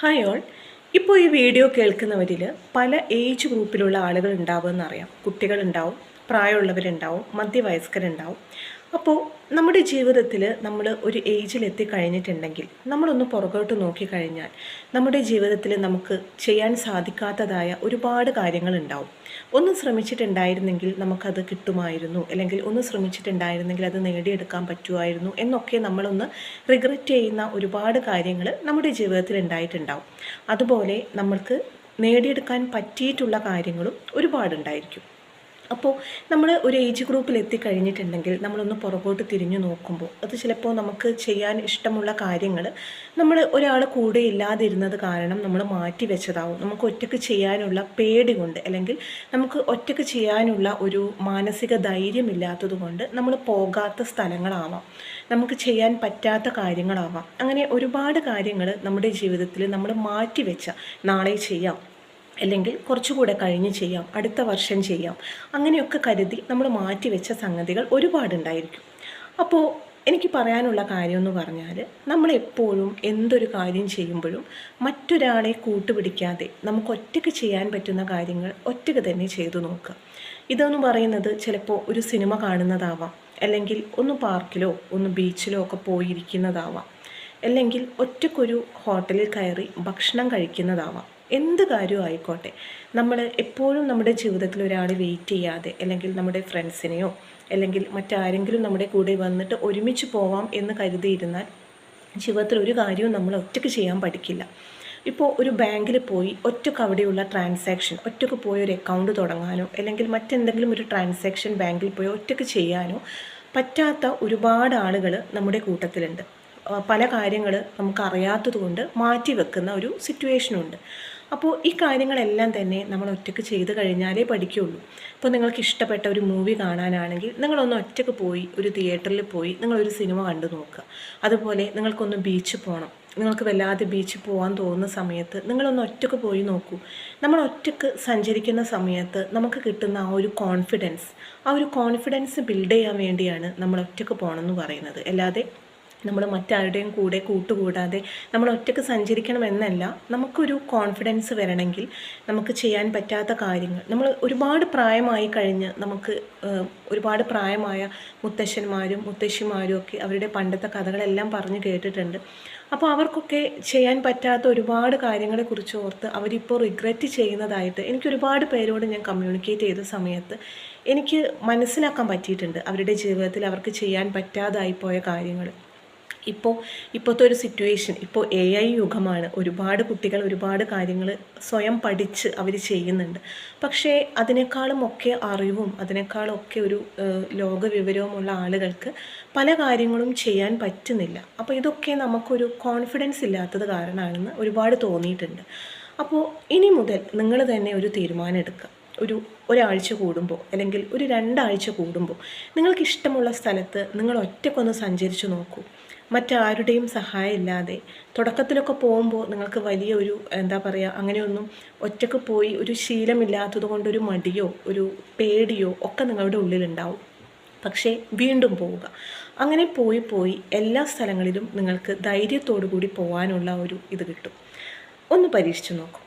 Hi all ഇപ്പോൾ ഈ video കേൾക്കുന്നവരിൽ പല ഏജ് ഗ്രൂപ്പിലുള്ള ആളുകൾ ഉണ്ടാവുമെന്നറിയാം കുട്ടികളുണ്ടാവും പ്രായമുള്ളവരുണ്ടാവും മധ്യവയസ്കരുണ്ടാവും. അപ്പോൾ നമ്മുടെ ജീവിതത്തിൽ നമ്മൾ ഒരു ഏജിലെത്തി കഴിഞ്ഞിട്ടുണ്ടെങ്കിൽ നമ്മളൊന്ന് പുറകോട്ട് നോക്കിക്കഴിഞ്ഞാൽ നമ്മുടെ ജീവിതത്തിൽ നമുക്ക് ചെയ്യാൻ സാധിക്കാത്തതായ ഒരുപാട് കാര്യങ്ങളുണ്ടാവും. ഒന്ന് ശ്രമിച്ചിട്ടുണ്ടായിരുന്നെങ്കിൽ നമുക്കത് കിട്ടുമായിരുന്നു. അല്ലെങ്കിൽ ഒന്ന് ശ്രമിച്ചിട്ടുണ്ടായിരുന്നെങ്കിൽ അത് നേടിയെടുക്കാൻ പറ്റുമായിരുന്നു എന്നൊക്കെ നമ്മളൊന്ന് റിഗ്രറ്റ് ചെയ്യുന്ന ഒരുപാട് കാര്യങ്ങൾ നമ്മുടെ ജീവിതത്തിൽ ഉണ്ടായിട്ടുണ്ടാവും. അതുപോലെ നമ്മൾക്ക് നേടിയെടുക്കാൻ പറ്റിയിട്ടുള്ള കാര്യങ്ങളും ഒരുപാടുണ്ടായിരിക്കും. അപ്പോൾ നമ്മൾ ഒരു ഏജ് ഗ്രൂപ്പിൽ എത്തിക്കഴിഞ്ഞിട്ടുണ്ടെങ്കിൽ നമ്മളൊന്ന് പുറകോട്ട് തിരിഞ്ഞു നോക്കുമ്പോൾ അത് ചിലപ്പോൾ നമുക്ക് ചെയ്യാൻ ഇഷ്ടമുള്ള കാര്യങ്ങൾ നമ്മൾ ഒരാൾ കൂടെ ഇല്ലാതിരുന്നത് കാരണം നമ്മൾ മാറ്റി വെച്ചതാവും. നമുക്ക് ഒറ്റയ്ക്ക് ചെയ്യാനുള്ള പേടി കൊണ്ട് അല്ലെങ്കിൽ നമുക്ക് ഒറ്റയ്ക്ക് ചെയ്യാനുള്ള ഒരു മാനസിക ധൈര്യമില്ലാത്തത് കൊണ്ട് നമ്മൾ പോകാത്ത സ്ഥലങ്ങളാവാം. നമുക്ക് ചെയ്യാൻ പറ്റാത്ത കാര്യങ്ങളാവാം. അങ്ങനെ ഒരുപാട് കാര്യങ്ങൾ നമ്മുടെ ജീവിതത്തിൽ നമ്മൾ മാറ്റി വെച്ച നാളെ ചെയ്യാം. അല്ലെങ്കിൽ കുറച്ചുകൂടെ കഴിഞ്ഞ് ചെയ്യാം അടുത്ത വർഷം ചെയ്യാം അങ്ങനെയൊക്കെ കരുതി നമ്മൾ മാറ്റിവെച്ച സംഗതികൾ ഒരുപാടുണ്ടായിരിക്കും. അപ്പോൾ എനിക്ക് പറയാനുള്ള കാര്യം എന്ന് പറഞ്ഞാൽ നമ്മളെപ്പോഴും എന്തൊരു കാര്യം ചെയ്യുമ്പോഴും മറ്റൊരാളെ കൂട്ടുപിടിക്കാതെ നമുക്ക് ഒറ്റയ്ക്ക് ചെയ്യാൻ പറ്റുന്ന കാര്യങ്ങൾ ഒറ്റയ്ക്ക് തന്നെ ചെയ്തു നോക്കുക. ഇതെന്ന് പറയുന്നത് ചിലപ്പോൾ ഒരു സിനിമ കാണുന്നതാവാം അല്ലെങ്കിൽ ഒന്ന് പാർക്കിലോ ഒന്ന് ബീച്ചിലോ ഒക്കെ പോയിരിക്കുന്നതാവാം അല്ലെങ്കിൽ ഒറ്റക്കൊരു ഹോട്ടലിൽ കയറി ഭക്ഷണം കഴിക്കുന്നതാവാം. എന്ത് കാര്യവും ആയിക്കോട്ടെ. നമ്മൾ എപ്പോഴും നമ്മുടെ ജീവിതത്തിൽ ഒരാൾ വെയിറ്റ് ചെയ്യാതെ അല്ലെങ്കിൽ നമ്മുടെ ഫ്രണ്ട്സിനെയോ അല്ലെങ്കിൽ മറ്റാരെങ്കിലും നമ്മുടെ കൂടെ വന്നിട്ട് ഒരുമിച്ച് പോവാം എന്ന് കരുതിയിരുന്നാൽ ജീവിതത്തിൽ ഒരു കാര്യവും നമ്മൾ ഒറ്റയ്ക്ക് ചെയ്യാൻ പഠിക്കില്ല. ഇപ്പോൾ ഒരു ബാങ്കിൽ പോയി ഒറ്റയ്ക്ക് അവിടെയുള്ള ട്രാൻസാക്ഷൻ ഒറ്റയ്ക്ക് പോയി ഒരു അക്കൗണ്ട് തുടങ്ങാനോ അല്ലെങ്കിൽ മറ്റെന്തെങ്കിലും ഒരു ട്രാൻസാക്ഷൻ ബാങ്കിൽ പോയി ഒറ്റയ്ക്ക് ചെയ്യാനോ പറ്റാത്ത ഒരുപാട് ആളുകൾ നമ്മുടെ കൂട്ടത്തിലുണ്ട്. പല കാര്യങ്ങൾ നമുക്ക് അറിയാത്തത് കൊണ്ട് മാറ്റി വെക്കുന്ന ഒരു സിറ്റുവേഷനുണ്ട് അപ്പോൾ ഈ കാര്യങ്ങളെല്ലാം തന്നെ നമ്മൾ ഒറ്റയ്ക്ക് ചെയ്ത് കഴിഞ്ഞാലേ പഠിക്കുകയുള്ളൂ ഇപ്പോൾ നിങ്ങൾക്ക് ഇഷ്ടപ്പെട്ട ഒരു മൂവി കാണാനാണെങ്കിൽ നിങ്ങളൊന്ന് ഒറ്റയ്ക്ക് പോയി ഒരു തിയേറ്ററിൽ പോയി നിങ്ങളൊരു സിനിമ കണ്ടു നോക്കുക. അതുപോലെ നിങ്ങൾക്കൊന്ന് ബീച്ച് പോകണം നിങ്ങൾക്ക് വല്ലാതെ ബീച്ചിൽ പോകാൻ തോന്നുന്ന സമയത്ത് നിങ്ങളൊന്ന് ഒറ്റയ്ക്ക് പോയി നോക്കൂ. നമ്മൾ ഒറ്റയ്ക്ക് സഞ്ചരിക്കുന്ന സമയത്ത് നമുക്ക് കിട്ടുന്ന ആ ഒരു കോൺഫിഡൻസ് ആ ഒരു കോൺഫിഡൻസ് ബിൽഡ് ചെയ്യാൻ വേണ്ടിയാണ് നമ്മൾ ഒറ്റയ്ക്ക് പോകണമെന്ന് പറയുന്നത്. അല്ലാതെ നമ്മൾ മറ്റാരുടെയും കൂടെ കൂട്ടുകൂടാതെ നമ്മൾ ഒറ്റയ്ക്ക് സഞ്ചരിക്കണമെന്നല്ല നമുക്കൊരു കോൺഫിഡൻസ് വരണമെങ്കിൽ നമുക്ക് ചെയ്യാൻ പറ്റാത്ത കാര്യങ്ങൾ. നമ്മൾ ഒരുപാട് പ്രായമായി കഴിഞ്ഞ് നമുക്ക് ഒരുപാട് പ്രായമായ മുത്തശ്ശന്മാരും മുത്തശ്ശിമാരും ഒക്കെ അവരുടെ പണ്ടത്തെ കഥകളെല്ലാം പറഞ്ഞു കേട്ടിട്ടുണ്ട്. അപ്പോൾ അവർക്കൊക്കെ ചെയ്യാൻ പറ്റാത്ത ഒരുപാട് കാര്യങ്ങളെക്കുറിച്ച് ഓർത്ത് അവരിപ്പോൾ റിഗ്രറ്റ് ചെയ്യുന്നതായിട്ട് എനിക്ക് ഒരുപാട് പേരോട് ഞാൻ കമ്മ്യൂണിക്കേറ്റ് ചെയ്ത സമയത്ത് എനിക്ക് മനസ്സിലാക്കാൻ പറ്റിയിട്ടുണ്ട് അവരുടെ ജീവിതത്തിൽ അവർക്ക് ചെയ്യാൻ പറ്റാതായി പോയ കാര്യങ്ങൾ ഇപ്പോൾ ഇപ്പോഴത്തെ ഒരു സിറ്റുവേഷൻ ഇപ്പോൾ എ ഐ യുഗമാണ്. ഒരുപാട് കുട്ടികൾ ഒരുപാട് കാര്യങ്ങൾ സ്വയം പഠിച്ച് അവർ ചെയ്യുന്നുണ്ട്. പക്ഷേ അതിനേക്കാളും ഒക്കെ അറിവും അതിനേക്കാളും ഒക്കെ ഒരു ലോക വിവരവുമുള്ള ആളുകൾക്ക് പല കാര്യങ്ങളും ചെയ്യാൻ പറ്റുന്നില്ല. അപ്പോൾ ഇതൊക്കെ നമുക്കൊരു കോൺഫിഡൻസ് ഇല്ലാത്തത് കാരണമാണെന്ന് ഒരുപാട് തോന്നിയിട്ടുണ്ട്. അപ്പോൾ ഇനി മുതൽ നിങ്ങൾ തന്നെ ഒരു തീരുമാനം എടുക്കുക. ഒരു ഒരാഴ്ച കൂടുമ്പോൾ അല്ലെങ്കിൽ ഒരു രണ്ടാഴ്ച കൂടുമ്പോൾ നിങ്ങൾക്ക് ഇഷ്ടമുള്ള സ്ഥലത്ത് നിങ്ങൾ ഒറ്റക്കൊന്ന് സഞ്ചരിച്ചു നോക്കൂ. മറ്റാരുടെയും സഹായം ഇല്ലാതെ തുടക്കത്തിലൊക്കെ പോകുമ്പോൾ നിങ്ങൾക്ക് വലിയ ഒരു എന്താ പറയുക അങ്ങനെയൊന്നും ഒറ്റയ്ക്ക് പോയി ഒരു ശീലമില്ലാത്തത് കൊണ്ടൊരു മടിയോ ഒരു പേടിയോ ഒക്കെ നിങ്ങളുടെ ഉള്ളിലുണ്ടാവും. പക്ഷേ വീണ്ടും പോവുക. അങ്ങനെ പോയി പോയി എല്ലാ സ്ഥലങ്ങളിലും നിങ്ങൾക്ക് ധൈര്യത്തോടു കൂടി പോകാനുള്ള ഒരു ഇത് കിട്ടും. ഒന്ന് പരീക്ഷിച്ചു നോക്കൂ.